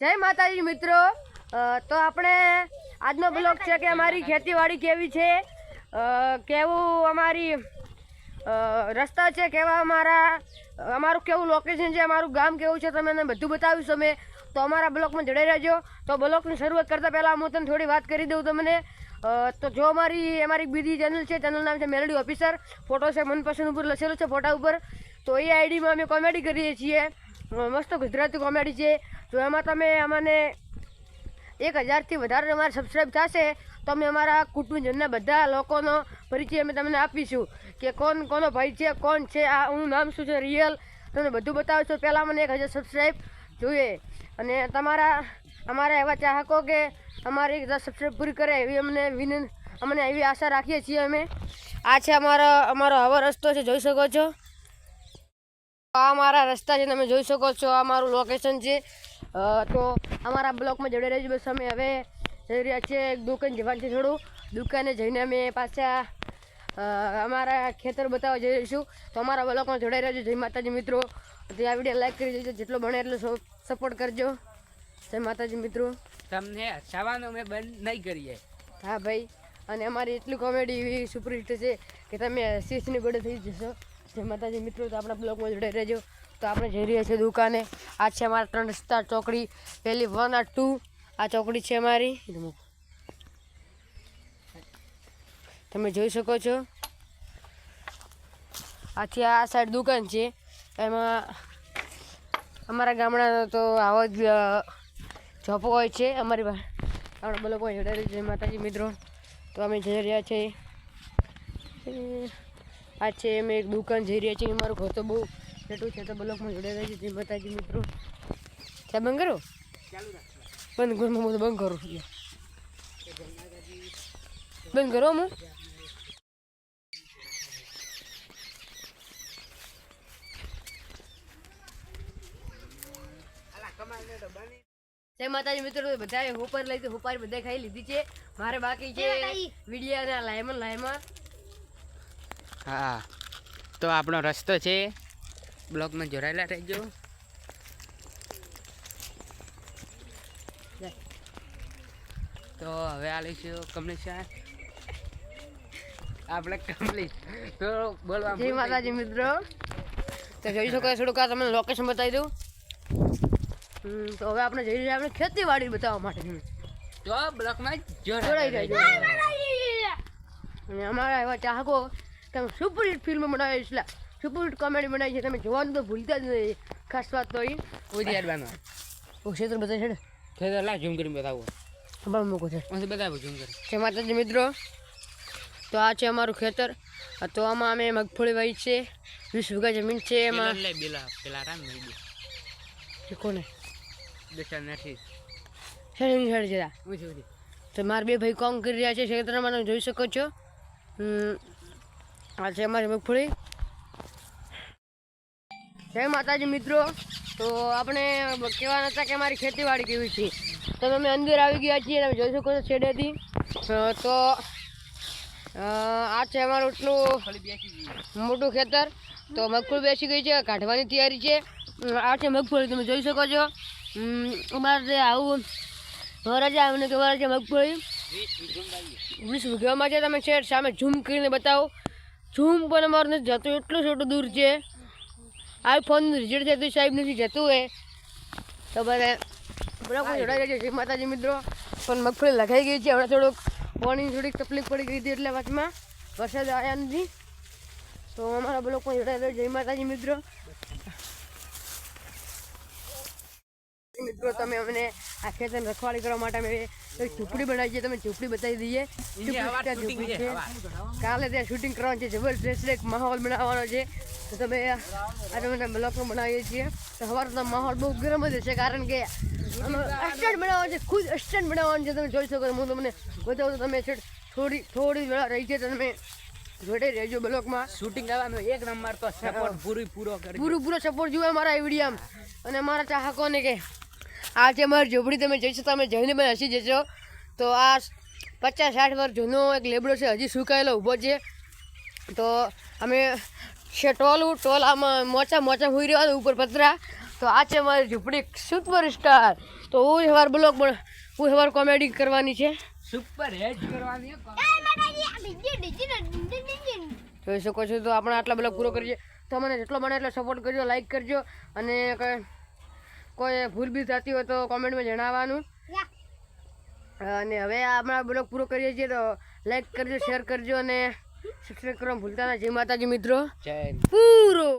જય માતાજી મિત્રો. તો આપણે આજનો બ્લોગ છે કે અમારી ખેતીવાડી કેવી છે? કેવું અમારી રસ્તા છે કેવા અમારા? અમારું કેવું લોકેશન છે? અમારું ગામ કેવું છે? તમે બધું બતાવીશું અમે. તો અમારા બ્લોગમાં જોડાઈ રહેજો. તો બ્લોગની શરૂઆત કરતાં પહેલાં હું તમને થોડી વાત કરી દઉં તમને. તો જો અમારી અમારી બીજી ચેનલ છે. ચેનલ નામ છે મેલડી ઓફિસર ફોટો છે મનપસંદ ઉપર લખેલો છે ફોટા ઉપર. તો એ આઈડીમાં અમે કોમેડી કરીએ છીએ. મસ્ત ગુજરાતી કોમેડી છે. તો એમાં તમે અમને એક હજારથી વધારે અમારે સબસ્ક્રાઈબ થશે, તો અમે અમારા કુટુંબજનના બધા લોકોનો પરિચય અમે તમને આપીશું કે કોણ, કોનો ભાઈ છે, કોણ છે, આ હું નામ શું છે રિયલ તમને બધું બતાવીશું. પહેલાં મને એક હજાર સબસ્ક્રાઈબ જોઈએ. અને તમારા, અમારા એવા ચાહકો કે અમારી હજાર સબસ્ક્રાઈબ પૂરી કરે એવી અમને વિનંત, અમને એવી આશા રાખીએ છીએ અમે. આ છે અમારો અમારો આવો રસ્તો છે, જોઈ શકો છો. આ અમારા રસ્તા છે તમે જોઈ શકો છો આ મારું લોકેશન છે. તો અમારા બ્લોકમાં જોડે રહેજો બસ અમે હવે જઈ રહ્યા છીએ એક દુકાન જવાનું છે થોડું. દુકાને જઈને અમે પાછા અમારા ખેતર બતાવવા જઈ રહીશું. તો અમારા બ્લોકમાં જોડાઈ રહેજો. જય માતાજી મિત્રો. તો આ વીડિયો લાઈક કરી દેજો. જેટલો બને એટલો સપોર્ટ કરજો. જય માતાજી મિત્રો. તમને હસાવાનું અમે બંધ નહીં કરીએ. હા ભાઈ. અને અમારી એટલી કોમેડી એવી સુપરહિટ છે કે તમે શીશની ગોળે થઈ જશો. જય માતાજી મિત્રો તો આપણા બ્લોગમાં જોડે રહેજો. તો આપણે જઈ રહ્યા છીએ દુકાને. આ છે અમારા ત્રણ રસ્તા ચોકડી. પહેલી વન આ ટુ. આ ચોકડી છે મૂકો. તમે જોઈ શકો છો. આથી આ સાઈડ દુકાન છે. એમાં અમારા ગામડાનો તો આવો જ અ, હોય છે અમારી આપણા બોલો જોડે જય માતાજી મિત્રો. તો અમે જઈ રહ્યા છીએ. આ છે અમે એક દુકાન જઈ રહ્યા છીએ મારો ઘર તો બહુ છેટું છે તો બ્લોકમાં જોડાઈ રહ્યા છે માતાજી મિત્રો. ત્યાં બંધ કરો? બંધ કરો હું બંધ કરો બંધ કરો હું જય માતાજી મિત્રો બધાએ હોપર લઈ તો હોપાર બધા ખાઈ લીધી છે. મારે બાકી છે વિડિયાના લાયમાં લાયમાં હા. તો આપણો રસ્તો છે. બ્લોકમાં જોડાયેલા રહેજો. તો હવે આ લઈશું કમલેશ. આપણે કમલેશ. તો બોલવા જય માતાજી મિત્રો. તો જોઈ શકો થોડુંક આ તમને લોકેશન બતાવી દઉં. હમ, તો હવે આપણે જઈ રહ્યા આપણે ખેતીવાડી બતાવવા માટે. તો બ્લોકમાં જોડાઈ જાય. અને અમારા એવા ચાહકો તમે સુપરહિટ ફિલ્મ બનાવી છે સુપરહિટ કોમેડી બનાવી છે તમે જોવાનું તો ભૂલતા જ નહીં. ખાસ વાત તો એ ઉદિયારબાનો ઓ ક્ષેત્ર બધા છે ને? ક્ષેત્ર લા ઝૂમ કરીને બતાવો. ખબર મૂકો છે. બતાવો ઝૂમ કરી છે માતાજી મિત્રો. તો આ છે અમારું ખેતર. તો આમાં અમે મગફળી વાવી છે વીસ વીઘા જમીન છે એમાં. લે પેલા રામ એ કોને? દેખા નથી. શેરની સાઈડ જરા. તો મારા બે ભાઈ કોમ કરી રહ્યા છે ક્ષેત્રમાં તમે જોઈ શકો છો. આ છે અમારી મગફળી. જય માતાજી મિત્રો. તો આપણે કહેવાના હતા કે અમારી ખેતીવાડી કેવી છે. તો અમે અંદર આવી ગયા છીએ તમે જોઈ શકો છો છેડેથી. તો આ છે અમારું એટલું મોટું ખેતર. તો મગફળી બેસી ગઈ છે, કાઢવાની તૈયારી છે. આ છે મગફળી, તમે જોઈ શકો છો. અમારે આવું વરજા અમને કે વરજા મગફળી વીસ વીઘામાં છે, તમે છે સામે ઝૂમ કરીને બતાવો. ઝૂમ પણ અમારું નથી જતું એટલું છોટું દૂર છે. આ ફોનનું રિઝલ્ટ છે તો સાહેબ નથી જતું હોય તો બધા બરાબર જોડાઈ જાય છે માતાજી મિત્રો. પણ મગફળી લખાઈ ગઈ છે હમણાં થોડુંક પાણીની થોડીક તકલીફ પડી ગઈ હતી એટલે વાતમાં. વરસાદ આવ્યા નથી. તો અમારા બ્લોક પણ જોડાઈ જય માતાજી મિત્રો. મિત્રો તમે અમને આ ખેતર રખવાળી કરવા માટે અમે એક ઝૂંપડી બનાવી છે તમે ઝૂંપડી બતાવી દઈએ. છે, છે? કાલે ત્યાં શૂટિંગ કરવાનું છે જબરજસ્ત એક માહોલ બનાવવાનો છે. તો તમે આજે અમે બ્લોકમાં બનાવીએ છીએ. તો સવારે તો માહોલ બહુ ગરમ જ હશે કારણ કે અસ્ટન્ટ બનાવવાનું છે ખુદ અસ્ટન્ટ બનાવવાનું છે તમે જોઈ શકો હું તમને બતાવું તમે થોડી થોડી વેળા રહી છે તમે જોડે રહેજો બ્લોકમાં. શૂટિંગ આવવાનો એક નંબર તો સપોર્ટ પૂરી પૂરો પૂરો પૂરો સપોર્ટ જુઓ મારા આ વિડીયામાં અને મારા ચાહકોને કે આ જે મારી ઝૂંપડી તમે જઈશો તમે જઈને પણ હસી જશો. તો આ પચાસ સાઠ વર્ષ જૂનો એક લેબડો છે હજી સુકાયેલો ઊભો છે. તો અમે છે ટોલું ટોલ આમાં મોચા મોચા હોઈ રહ્યા ઉપર પતરા. તો આ છે મારી ઝૂંપડી સુપર સ્ટાર. તો હું સવાર બ્લોગ પણ હું સવાર કોમેડી કરવાની છે. સુપર હેટ કરવાની જોઈ શકો છો તો આપણે આટલા બ્લોગ પૂરો કરીએ. તો મને જેટલો બને એટલો સપોર્ટ કરજો લાઈક કરજો. અને કોઈ ભૂલ બી થતી હોય તો કોમેન્ટમાં જણાવવાનું. અને હવે આપણા બ્લોગ પૂરો કરીએ છીએ તો લાઈક કરજો શેર કરજો અને સબસ્ક્રાઈબ કરવા ભૂલતા ના. જય માતાજી મિત્રો. જય પૂરો.